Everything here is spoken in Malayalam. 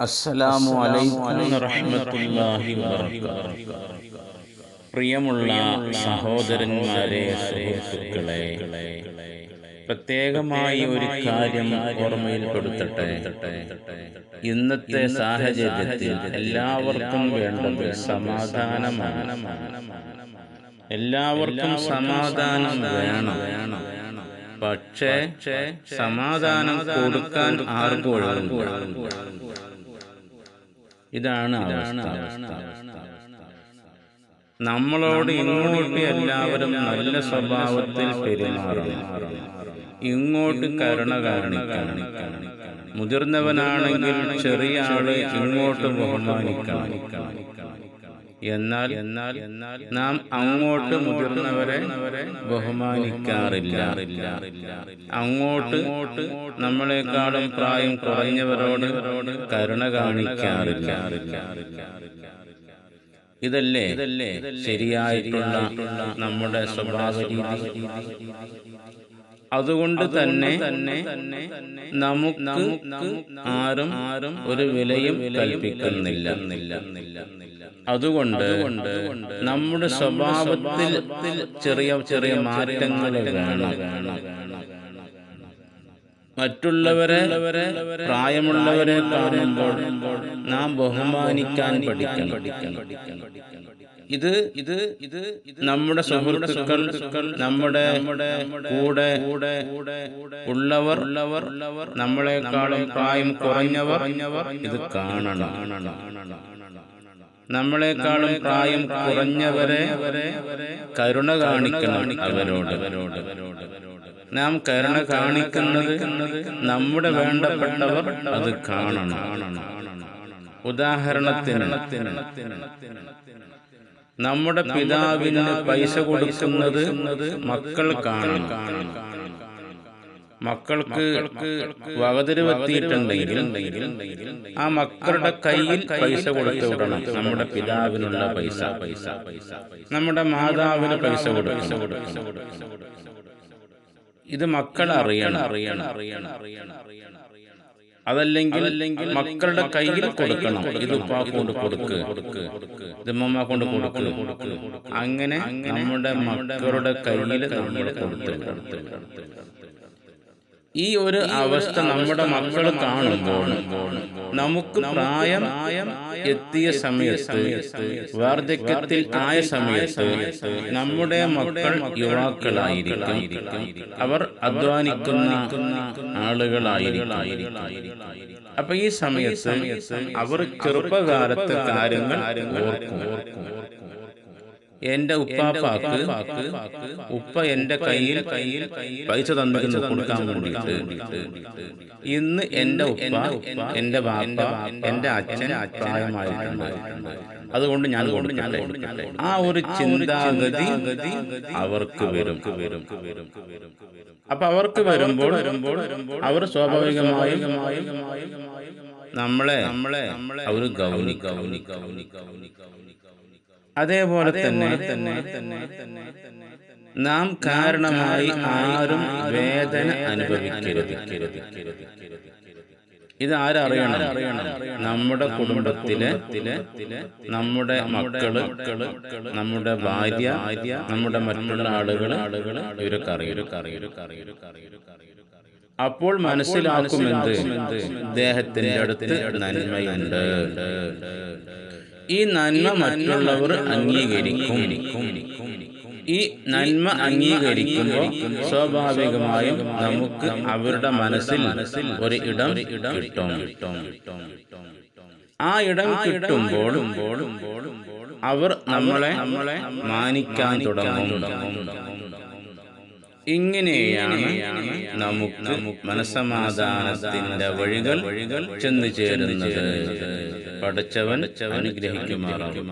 അസ്സലാമു അലൈക്കും പ്രിയമുള്ള സഹോദരന്മാരെ സുഹൃത്തുക്കളെ പ്രത്യേകമായി ഒരു കാര്യം ഓർമ്മയിൽപ്പെടുത്തട്ടെ ഇന്നത്തെ സാഹചര്യത്തിൽ എല്ലാവർക്കും വേണ്ടത് സമാധാനമാണ്. എല്ലാവർക്കും സമാധാനം വേണം. പക്ഷേ സമാധാനം കൊടുക്കാൻ ആർക്കും ഇതാണ് നമ്മളോട് ഇങ്ങോട്ട് എല്ലാവരും നല്ല സ്വഭാവത്തിൽ പെരുമാറണം. ഇങ്ങോട്ട് കരുണ കാണിക്കണം. മുതിർന്നവനാണെങ്കിൽ ചെറിയ ആൾ ഇങ്ങോട്ട് ബഹുമാനിക്കണം. എന്നാൽ എന്നാൽ എന്നാൽ നാം അങ്ങോട്ട് മുതിർന്നവരെ ബഹുമാനിക്കാറില്ല. അങ്ങോട്ട് നമ്മളെക്കാളും പ്രായം കുറഞ്ഞവരോട് കരുണ കാണിക്കാറില്ല. ഇതല്ലേ ഇതല്ലേ ശരിയായിട്ടുള്ള നമ്മുടെ സ്വഭാവ രീതി. അതുകൊണ്ട് തന്നെ തന്നെ നമുക്ക് ആരും ആരും ഒരു വിലയും കൽപ്പിക്കുന്നില്ല. അതുകൊണ്ട് നമ്മുടെ സ്വഭാവത്തിൽ ചെറിയ ചെറിയ മാറ്റങ്ങൾ മറ്റുള്ളവരെ പ്രായമുള്ളവരെ കാണുമ്പോൾ നാം ബഹുമാനിക്കാൻ പഠിക്കണം. ഇത് ഇത് ഇത് ഇത് നമ്മുടെ സുഹൃത്തുക്കൾ നമ്മുടെ നമ്മുടെ കൂടെ കൂടെ കൂടെ ഉള്ളവർ ഉള്ളവർ ഉള്ളവർ നമ്മളെക്കാളും പ്രായം കുറഞ്ഞവർ ഇത് കാണണം. നമ്മളെക്കാളും പ്രായം കുറഞ്ഞവരെ കരുണ കാണിക്കണം അവരോട്. നാം കരുണ കാണിക്കുന്നത് നമ്മുടെ വേണ്ടപ്പെട്ടവർ അത് കാണണം. ഉദാഹരണത്തിന് നമ്മുടെ പിതാവിന് പൈസ കൊടുക്കുന്നത് മക്കൾക്കാണ് മക്കൾക്ക് വകതിരുവത്തിയിട്ടുണ്ടെങ്കിൽ ആ മക്കളുടെ കയ്യിൽ പൈസ കൊടുത്തു വിടണം. നമ്മുടെ പിതാവിനുള്ള പൈസ. പൈസ പൈസ. നമ്മുടെ മാതാവിന് പൈസ കൊടുക്കണം. ഇത് മക്കൾ അറിയണം അറിയണം അറിയണം അറിയണം അറിയണം അതല്ലെങ്കിൽ അല്ലെങ്കിൽ മക്കളുടെ കയ്യിൽ കൊടുക്കണം. ഇത് ഉപ്പാ കൊണ്ട് കൊടുക്ക്. ഇത് ഉമ്മ കൊണ്ട് കൊടുക്ക്. കൊടുക്ക്. അങ്ങനെ നമ്മുടെ മക്കളുടെ കയ്യിൽ നമ്മൾ കൊടുത്ത് കൊടുത്ത് ഈ ഒരു അവസ്ഥ നമ്മുടെ മക്കൾ കാണുമ്പോൾ നമുക്ക് പ്രായം എത്തിയ സമയത്ത് വാർദ്ധക്യത്തിൽ ആയ സമയത്ത് നമ്മുടെ മക്കൾ യുവാക്കളായിരിക്കും. അവർ അധ്വാനിക്കുന്ന ആളുകളായിരിക്കും. അപ്പൊ ഈ സമയത്ത് അവർ ചെറുപ്പകാലത്തെ കാര്യങ്ങൾ ഓർക്കും. എന്റെ ഉപ്പാപ്പാക്ക് ഉപ്പ എന്റെ കയ്യിൽ കയ്യിൽ പൈസ തന്നിരുന്നു കൊടുക്കാൻ വേണ്ടിയിട്ട്. ഇന്ന് എന്റെ ഉപ്പ എന്റെ ബാപ്പ എന്റെ അച്ഛൻ പ്രായമായിട്ടുണ്ട്. അതുകൊണ്ട് ഞാൻ കൊണ്ട് ഞാൻ ആ ഒരു ചിന്താഗതി അവർക്ക് വരും. വരും വരും അപ്പൊ അവർക്ക് വരുമ്പോൾ വരുമ്പോൾ അവർ സ്വാഭാവികമായും നമ്മളെ നമ്മളെ അവർ ഗൗനി ഗൗനി ഗൗനി ഗൗനി ഗൗനി അതേപോലെ തന്നെ തന്നെ തന്നെ തന്നെ നാം കാരണമായി ആരും വേദന അനുഭവിക്കരുത്. ഇത് ആരറിയണം നമ്മുടെ കുടുംബത്തിലെ നമ്മുടെ മക്കൾ നമ്മുടെ ഭാര്യ നമ്മുടെ മറ്റുള്ള ആളുകൾ ആളുകൾ ഇവരൊക്കെ അറിയരുത് കറിയൊരു കറിയൊരു കറിയൊരു അറിയരുത് അപ്പോൾ മനസ്സിലാക്കുമെന്ത്? ദേഹത്തിന്റെ അടുത്ത് നന്മയുണ്ട്. ഈ നന്മ മറ്റുള്ളവർ അംഗീകരിക്കും. ഈ നന്മ അംഗീകരിക്കുമ്പോൾ സ്വാഭാവികമായും നമുക്ക് അവരുടെ മനസ്സിൽ ഒരു ഇടം കിട്ടും. ആ ഇടം കിട്ടുമ്പോൾ അവർ നമ്മളെ നമ്മളെ മാനിക്കാൻ തുടങ്ങും. ഇങ്ങനെയാണ് നമുക്ക് മനസമാധാനത്തിന്റെ വഴികൾ വഴികൾ ചെന്നു ചേരുന്നത്. പഠിച്ചവൻ അനുഗ്രഹിക്കുമാറാകും